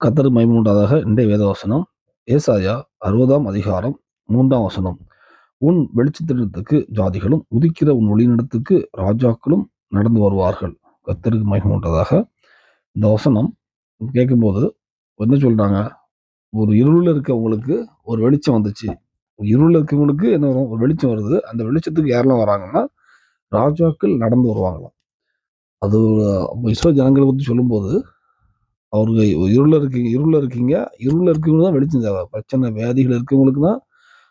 கத்தர் மைமூண்டாதாக இன்றைய வேதவசனம் ஏசாயா அறுபதாம் அதிகாரம் மூன்றாம் வசனம். உன் வெளிச்சத்திடத்துக்கு ஜாதிகளும் உதிக்கிற உன் ஒளிநடத்துக்கு ராஜாக்களும் நடந்து வருவார்கள். கத்தருக்கு மைமூண்டதாக. இந்த வசனம் கேட்கும்போது என்ன சொல்கிறாங்க ஒரு இருளில் இருக்கவங்களுக்கு ஒரு வெளிச்சம் வந்துச்சு. இருளில் இருக்கவங்களுக்கு என்ன வரும்? ஒரு வெளிச்சம் வருது. அந்த வெளிச்சத்துக்கு யாரெல்லாம் வராங்கன்னா ராஜாக்கள் நடந்து வருவாங்களாம். அது இஸ்ரோ ஜனங்களை பற்றி சொல்லும்போது அவருக்கு இருளில் இருக்கீங்க இருளில் இருக்கீங்க. இருளில் இருக்கவங்க தான் வெளிச்சம் தேவை. பிரச்சனை வியாதிகள் இருக்கவங்களுக்கு தான்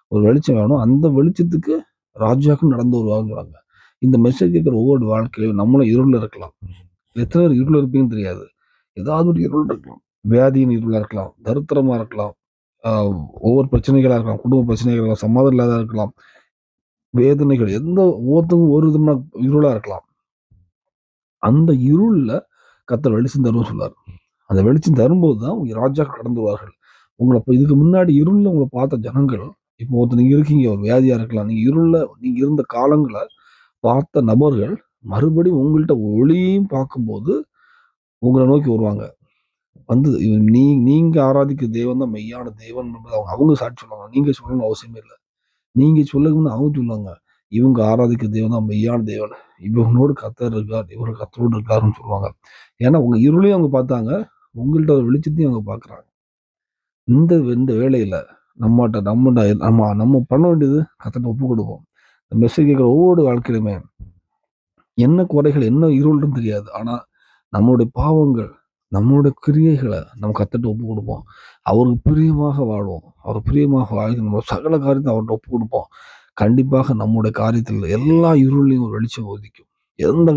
ஒரு வெளிச்சம் வேணும். அந்த வெளிச்சத்துக்கு ராஜாக்கள் நடந்து வருவாங்கிறாங்க இந்த மெசேஜ் கேட்குற ஒவ்வொரு வாழ்க்கையிலும் நம்மளும் இருளில் இருக்கலாம். எத்தனை பேர் இருளில் இருப்பீங்கன்னு தெரியாது. ஏதாவது ஒரு இருள் இருக்கலாம். வியாதியின் இருளாக இருக்கலாம். தருத்திரமாக இருக்கலாம். ஆஹ் ஒவ்வொரு பிரச்சனைகளாக இருக்கலாம். குடும்ப பிரச்சனைகள் இருக்கலாம். சமாதம் இல்லாத இருக்கலாம். வேதனைகள் எந்த ஒவ்வொருத்தவங்க ஒரு விதமான இருளாக இருக்கலாம். அந்த இருளில் கத்தர் வெளிச்சம் தருவோம் சொல்லார் அந்த வெளிச்சம் தரும்போது தான் உங்க ராஜாக்கள் கடந்துவார்கள் உங்களை இப்போ இதுக்கு முன்னாடி இருளில் உங்களை பார்த்த ஜனங்கள் இப்போ ஒருத்தர் நீங்கள் இருக்கீங்க ஒரு வியாதியாக இருக்கலாம் நீங்கள் இருளில் நீங்கள் இருந்த காலங்களை பார்த்த நபர்கள் மறுபடியும் உங்கள்கிட்ட ஒளியும் பார்க்கும்போது உங்களை நோக்கி வருவாங்க. வந்து நீ நீங்கள் ஆராதிக்க தேவன் தான் மெய்யான தேவன் என்பது அவங்க அவங்க சாட்சி சொல்லுவாங்க. நீங்கள் சொல்லணும்னு அவசியமே இல்லை. நீங்கள் சொல்லணும்னு அவங்க சொல்லுவாங்க. இவங்க ஆராதிக்க தேவன் தான் மெய்யான தேவன் இவங்களோடு கத்தர் இருக்கார் இவர் கத்தரோடு இருக்காருன்னு சொல்லுவாங்க. ஏன்னா உங்கள் இருளையும் அவங்க பார்த்தாங்க. உங்கள்கிட்ட ஒரு வெளிச்சத்தையும் அவங்க பார்க்குறாங்க இந்த இந்த வேலையில் நம்மகிட்ட நம்ம நம்ம நம்ம பண்ண வேண்டியது கத்தட்ட ஒப்பு கொடுப்போம். இந்த மெசேஜ் கேட்குற ஒவ்வொரு வாழ்க்கையிலுமே என்ன குறைகள் என்ன இருள்னு தெரியாது. ஆனால் நம்மளுடைய பாவங்கள் நம்மளுடைய கிரியைகளை நம்ம கற்றுட்டு ஒப்பு கொடுப்போம். அவருக்கு பிரியமாக வாழ்வோம். அவர் பிரியமாக வாழ்க்கை நம்ம சகல காரியத்தை அவர்கிட்ட ஒப்பு கொடுப்போம். கண்டிப்பாக நம்முடைய காரியத்தில் எல்லா இருளையும் ஒரு வெளிச்சம் உதிக்கும். எந்த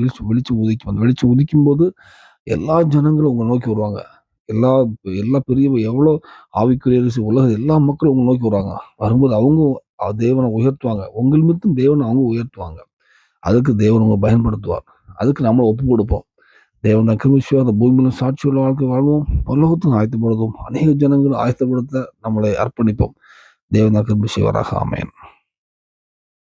வெளிச்சம் வெளிச்சம் உதிக்கும்? அந்த வெளிச்சம் உதிக்கும் போது எல்லா ஜனங்களும் உங்களை நோக்கி வருவாங்க. எல்லா எல்லா பெரிய எவ்வளோ ஆவிக்குரிய உலக எல்லா மக்களும் உங்களை நோக்கி வருவாங்க. வரும்போது அவங்க தேவனை உயர்த்துவாங்க. உங்கள் மித்தம் தேவனை அவங்க உயர்த்துவாங்க. அதுக்கு தேவன் உங்களை பயன்படுத்துவார். அதுக்கு நம்மளை ஒப்பு கொடுப்போம். தேவன் தான் கிருமிஷோ அந்த பூமியிலும் சாட்சியுள்ள வாழ்க்கை வாழ்வோம். பல்லோகத்தும் ஆயத்தப்படுத்துவோம் அநேக ஜனங்களும் ஆயத்தப்படுத்த நம்மளை அர்ப்பணிப்போம். தேவன் தான் கிருமிஷிவராக அமையன்